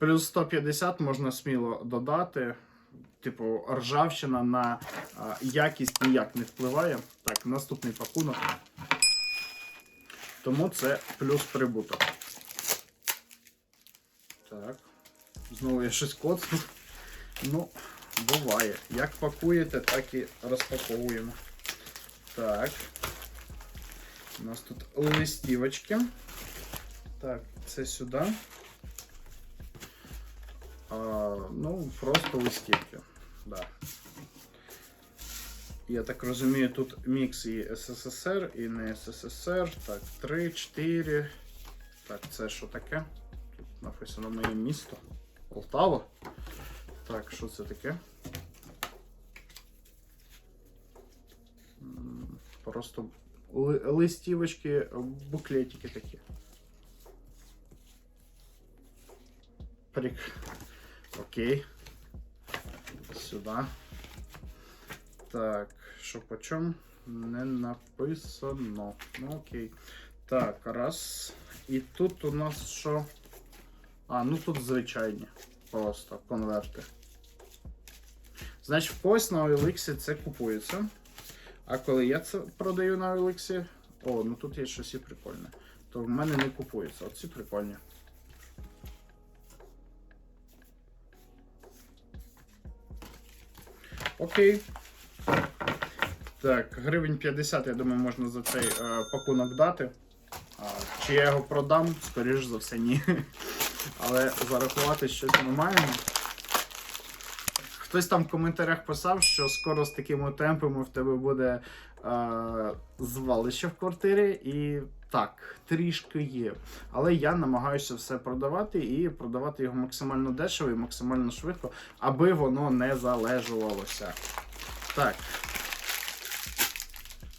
Плюс 150 можна сміло додати. Типу, ржавчина на а, якість ніяк не впливає. Так, наступний пакунок. Тому це плюс прибуток. Так. Знову я щось коцнув. Ну, буває. Як пакуєте, так і розпаковуємо. Так. У нас тут листівочки. Так, це сюди. Ну, просто листівки. Да. Я так розумію, тут мікс і СССР, і не СССР. Так, 3, 4. Так, це що таке? Тут написано моє місто. Полтава. Так, що це таке? Просто ли- листівочки, буклетики такі. Прик. Окей. Сюди. Так, що по чому? Не написано. Ну окей. Так, раз. І тут у нас що? А, ну тут звичайні. Просто конверти. Значить, в на OLX це купується. А коли я це продаю на OLX, о, ну тут є щось і прикольне. То в мене не купується. Оці прикольні. Окей. Так, гривень 50, я думаю, можна за цей е, пакунок дати. А, чи я його продам? Скоріш за все, ні. Але зарахувати щось ми маємо. Хтось там в коментарях писав, що скоро з такими темпами в тебе буде е, звалище в квартирі, і так, трішки є. Але я намагаюся все продавати і продавати його максимально дешево і максимально швидко, аби воно не залежувалося. Так,